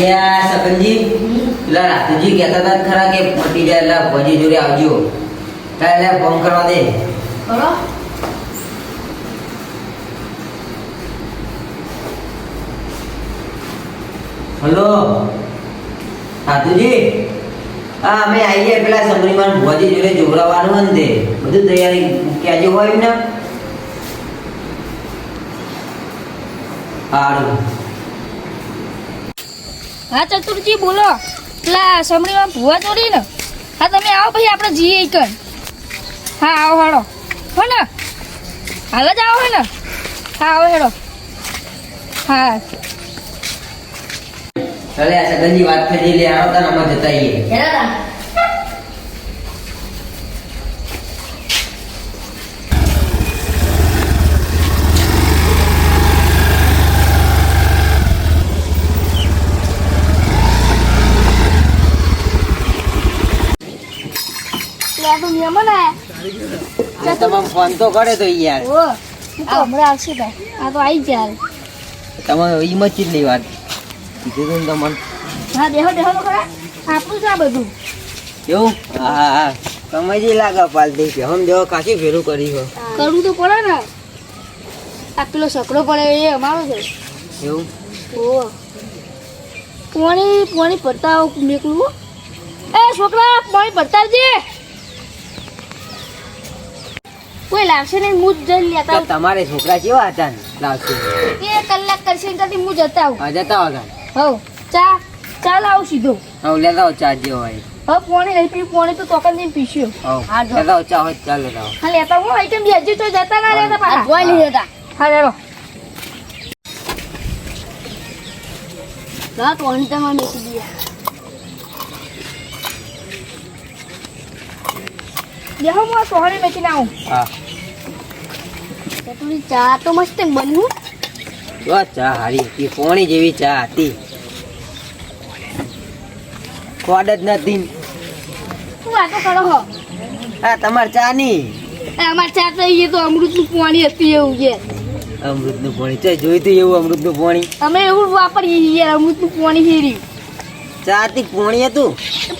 લે આ સકનજી પેલા રાજુજી કહેતા હતા ખરા કે મટી જાય એટલે ભજી જોડે આવજો. તારે એટલે ફોન કરવા દે. કરો. હલો? રાજુજી હા અમે આવીએ પેલા સમરીમાન ભજી જોડે જોવડાવવાનું હન તે. બધું તૈયારી ક્યાં હોય ને સારું હા ચતુરજી બોલો. પેલા સમડીમાં ભૂવા ચોરી ને હા તમે આવો પછી આપણે જઈએ કર હા આવો હાડો. હો ને હાલ જ આવો હે ને. હા આવો હેડો. હા. ચાલે આ સગનજી વાત કરી લે આવો તાર અમે જતા આવીએ. તમે ફોન તો કરે તો યાર. ઓ હું તો હમણાં આવશે ભાઈ. આ તો આવી ગયા તમે ઈમાં ચીટલી વાત. કીધું તું તમને. હા દેહો દેહો ખરા આપણું છે આ બધું. કેવું હા હા હા. સમજી લાગે પાલતી છે હમ જેવો કાશી ફેરું કરી હો કરવું તો પડે ને. આ પેલો સકડો પડે એ અમારો છે. એવું? ઓ પોણી પોણી પડતા મેકલું. એ છોકરા પાણી ભરતા જે કોઈ લાવશે નહીં હું જ જઈને લેતા તમારે છોકરા કેવા હતા ને લાવશે? બે કલાક કરશે ને ત્યાંથી હું જતા આવું. હા જતા હતા હવ ચા ચા લાવું સીધો. હવે લેતા આવો ચા જેવો હોય. હવે પોણી લઈ પી પોણી તો તોકન નહીં પીશ્યો હા, લેતા આવો ચા હોય ચા લેતા આવો. હા લેતા હું આઈટમ બી હજી તો જતા ના રહેતા પાછા. ધોઈ નહીં જતા હા લેરો ના પોણી તમારે મેકી દઈએ દેહો હું આ સોહરે મેકીને આવું. હા. થોડી ચા તો મસ્ત બન્યું જો ચા હારી હતી પોણી જેવી ચા હતી. સ્વાદ જ નથી. શું વાતો કરો હો. હા તમાર ચા ની? અમાર ચા તો એ તો અમૃતનું પાણી હતી એવું છે અમૃતનું પાણી. ચાલ જોયું તું એવું અમૃતનું પાણી? અમે એવું વાપરીએ છીએ અમૃતનું પાણી હેરી. ચા થી પાણી હતું?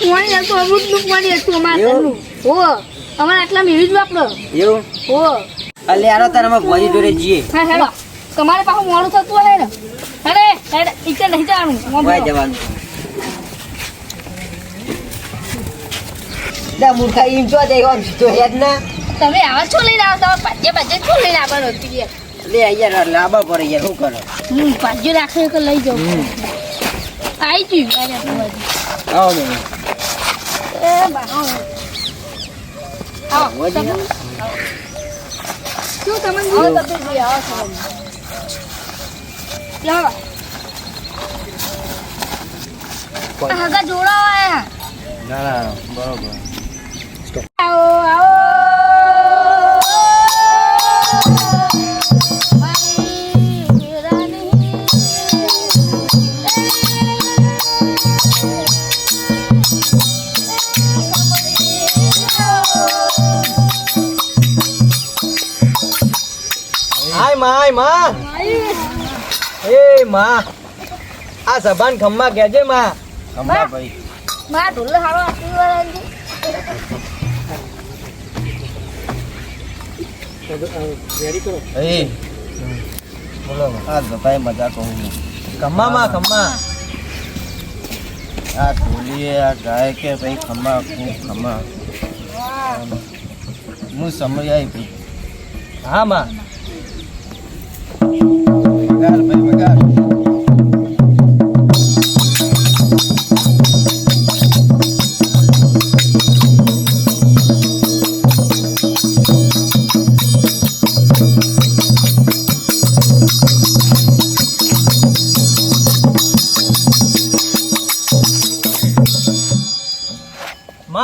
પાણી હતું અમૃતનું પાણી હતું અમારે? હો. અમારે આટલા મેવી જ વાપરો એવું? ઓ અલે આરો તાર અમે ભોજી જોડે જઈએ. હા હેડો. તમારે પાછું મોડું થતું હોય ને અરે હેડે ઈચ્છા નહીં જવાનું. મોં વાય જવાનું. દા મૂર્ખા ઈમ જો દે ઓમ સીધો હેડ ના? તમે આવા છો લઈને આવતા પાજે પાજે છો લઈને આવવાનું હતું લે યાર લાંબા પડે યાર શું કરો? હું પાજે રાખે કે લઈ જાઉં. આવી ગયું. આવો ને એ બા આવો. તમે- શું તમે આવો બી આવો લાવો હગા જોડાવા આયા ના ના બરોબર. આવો આવો હાયમાં. એ માં. આ સભાન ખમ્મા કહેજે માં? ખમ્મા ભાઈ. માં ઢોલ હારો આપી વાળા આવી એ. બોલો આ બતાય મજા કહું ખમ્મા માં ખમ્મા આ ઢોલીએ આ ગાય કે ભાઈ ખમા ખૂબ ખમા હું સમય આવી હા માં. માં,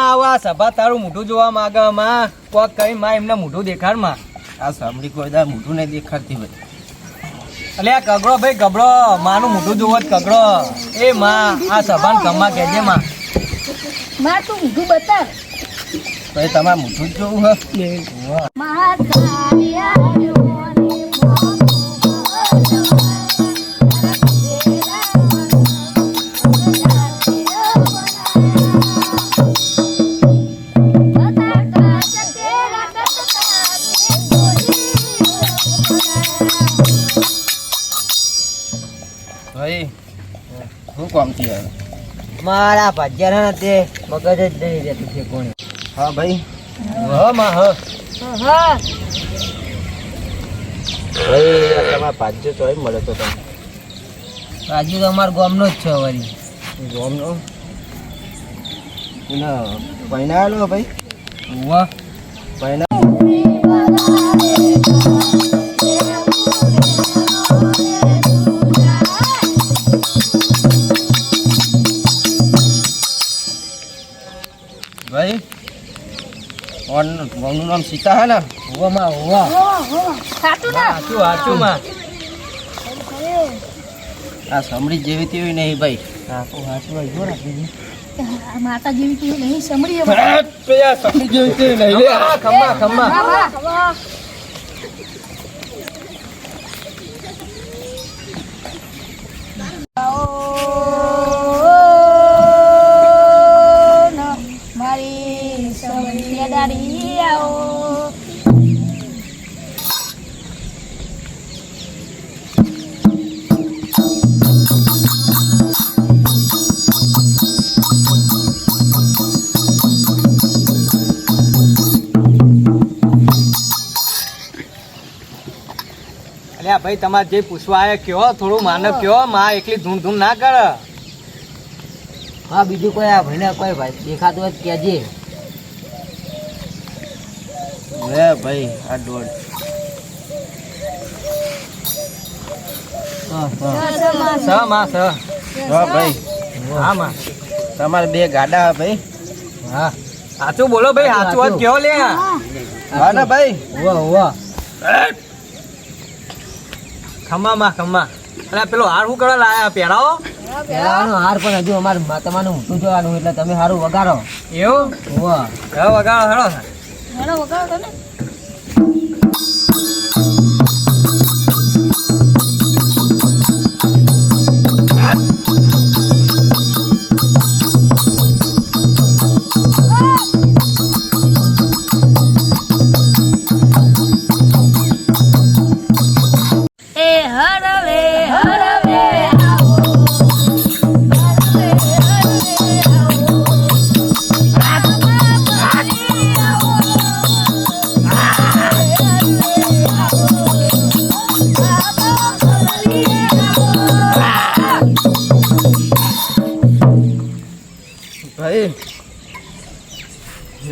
આવા સભા તારું મોઢું જોવા માંગે, માં. કોક કરી માં એમને મોઢું દેખાડ, માં. આ સાંભળી કોઈ દા મોઢું નહીં દેખાડતી ભાઈ અલે આ કગડો ભાઈ કગડો માનું મોઢું જોવો કગડો એ માં આ સભાન ખમ્મા કહેજે માં? માં તું મોઢું બતાવ. ભાઈ તમારે મોઢું જ જોવું હે ભાઈ શું કામથી આવે મારા ભાજ્યા તે મગજ જ નહીં રહેતું છે કોણ. હા ભાઈ. હા. માં હા. હા. ભાઈ તમારા ભાજ્યો તો મળે તો તમને. ભાજ્યો તો અમારા ગામનો જ છે વળી ગામનો? ના પૈણાવેલો ભાઈ? વાહ પૈણા ઓનું નામ સીતા હે ને હોવા. માં હોવા. સાચું ના? સાચું સાચું માં. આ સમડી જેવી તેવી નહીં ભાઈ. આખું સાચું હોય. જો રાખી માતા જેવી તેવી નહીં સમજી જેવી તેવી નહીં ખમ્મા ખમ્મા અલ્યા ભાઈ તમારે જે પૂછવા આવ્યા કયો થોડું માનવ કયો માં એકલી ધૂમ ધૂમ ના કર. હા બીજું કોઈ આ ભાઈને કોઈ ભાઈ દેખાતું હોય કહેજે. લે ભાઈ આ દોડ. સ માં સ. હા ભાઈ. હા માં. તમારે બે ગાડા હે ભાઈ. હા. સાચું બોલો ભાઈ સાચું વાત કયો લે હા. ને ભાઈ. હોવા હોવા ખમ્મા માં ખમ્મા. અરે પેલો હાર શું કરવા લાયા? પહેરાવો પહેરાવાનો હાર પણ હજુ અમારે તમારું ઊંચું જોવાનું એટલે તમે સારું વગાડો. એવું? હોવા. હવે વગાડો હેડો. હેડો વગાડો તમે.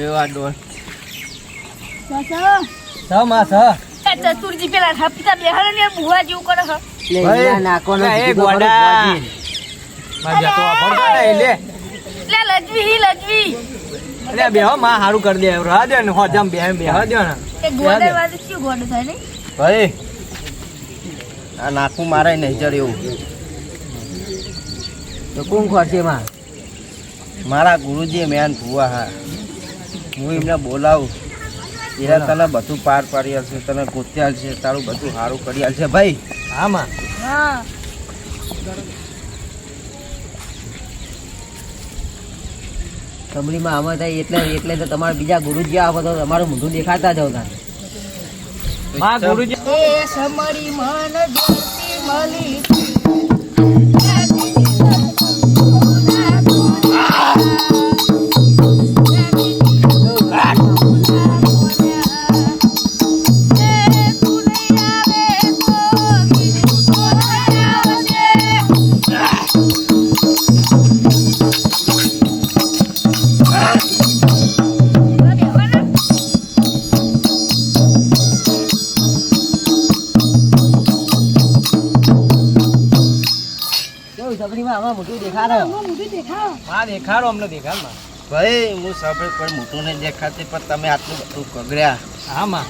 લેવા દોડ સ માં સ ચતુરજી પેલા હપ્તા બેહાડે ને બુવા જેવું કરે છે ભાઈ, લે, એ ગોડા. માં જતો વાપરતો લે. લે લજવી લજવી. અલ્યા બેહો માં હારું કરી દે. રહા દે ને હો જમ બે બેહવા દો ને એ ગોડે વાળી શું ગોડે થાય નહીં? ભાઈ. આ નાખું મારે નહીં ચડ્યું તો કોણ ખોરશે માં? મારા ગુરુજી મેન ભુવા હા. હું એમને બોલાવું. એરા તને બધું પાર પાડ્યા છે તને ગોત્યા છે તારું બધું સારું કરી છે. ભાઈ હા માં. હા. આમાં થાય એટલે એટલે તો તમારે બીજા ગુરુજી આવો તો તમારું મોઢું દેખાતા જાવ તાર ગુરુજી. એ સમરી મન જ્યોતિ મળી દેખાડો માં દેખાડો અમને દેખાડ. માં ભાઈ હું સાંભળે પણ મોટું નહીં દેખાતી પણ તમે આટલું બધું કગડ્યા. હા માં.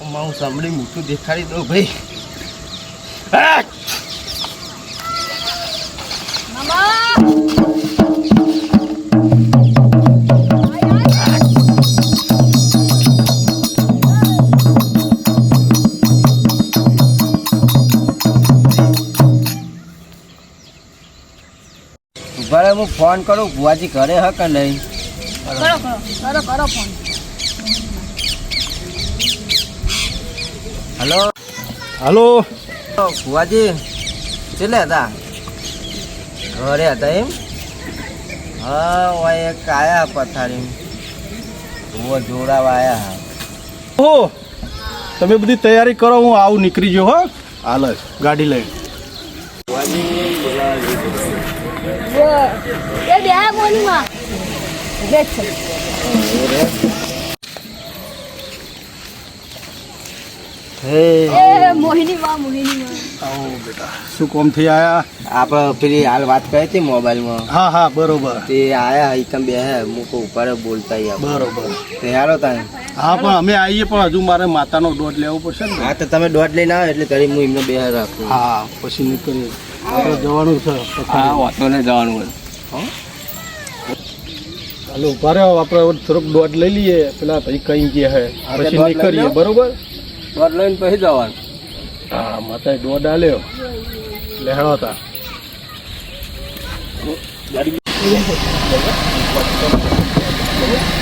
હું સાંભળી મોટું દેખાડી દઉં ભાઈ. હું ફોન કરું ભુવાજી ઘરે હ કે નહીં? કરો કરો કરો કરો ફોન. હલો? હલો? ભુવાજી ચેલે હતા? ઘરે હતા એમ? હા ઓય એક આયા પથારી જુઓ જોડાવા આયા હા. ઓહો તમે બધી તૈયારી કરો હું આવું નીકળી ગયો હો. હાલ ગાડી લઈ. એ બે થઈ આયા આપણે પેલી હાલ વાત કરી હતી મોબાઈલમાં હા હા બરોબર તે આયા એકમ બે મૂકો બોલતા બરોબર હાલો તાને હા પણ અમે આવીએ પણ હજુ મારે માતાનો દોઢ લેવો પડશે ને હા તો તમે દોઢ લઈને આવો એટલે કરી હું એમને બે રાખું હા પછી નીકળીએ જવાનું છે હા જવાનું હોય. હાલો ઊભા રહ્યો આપણે થોડોક દોઢ લઈ લઈએ. પેલા પછી કઈ ગયા હે. પછી નીકળીએ બરોબર? દોઢ લઈને પછી જવાનું. હા માતાએ દોઢ આલ્યો. લેહણો તા એ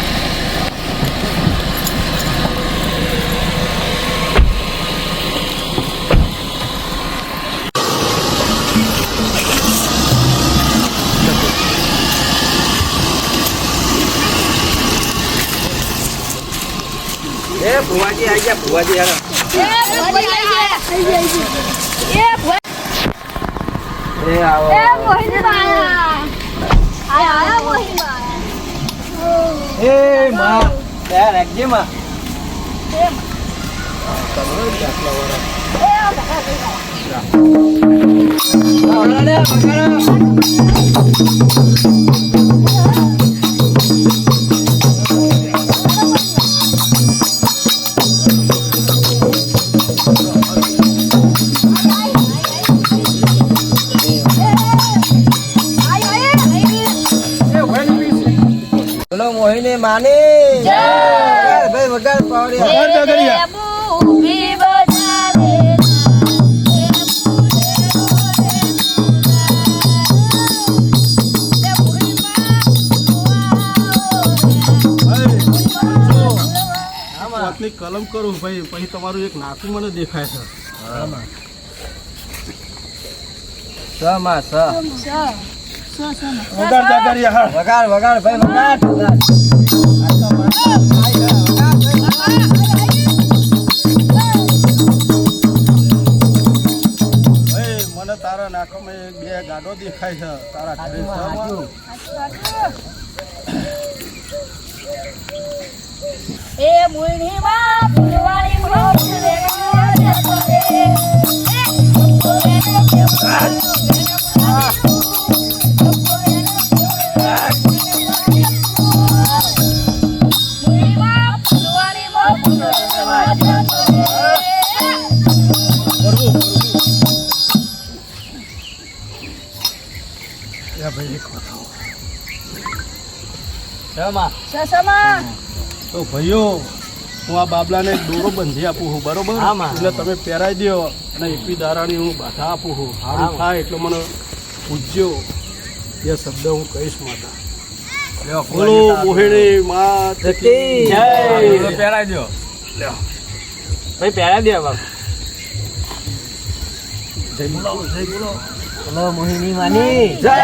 ભુવાજી આવી ગયા ભુવાજી હાલો એ ભુવાજી બોલો મોહિની માને. ભાઈ વગાડ પાવડિયા. વાતની કલમ કરું ભાઈ પછી તમારું એક નાતું મને દેખાય છે. સ હા વગાડ વગાડ ભાઈ વગાડ વગાડ. ભાઈ વગાડ મને તારા નાકોમાં એક બે ગાડો દેખાય છે તારા ઘરે. એ મુરણીમાં ફૂલવાળી મોગરે સસમા. તો ભાઈઓ હું આ બાબલાને દોરો બંધી આપું છું બરોબર? હા, એટલે તમે પહેરાઈ દો અને એપી દારાની હું બાધા આપું છું. હા, સારું માં. થાય એટલો મને પૂજ્યો એ શબ્દ હું કહીશ માતા. બોલો મોહિણી જય. બોલો, દો. ભાઈ પહેરાઈ દે બાપ જય બોલો જય બોલો બોલો મોહિની માની. જય.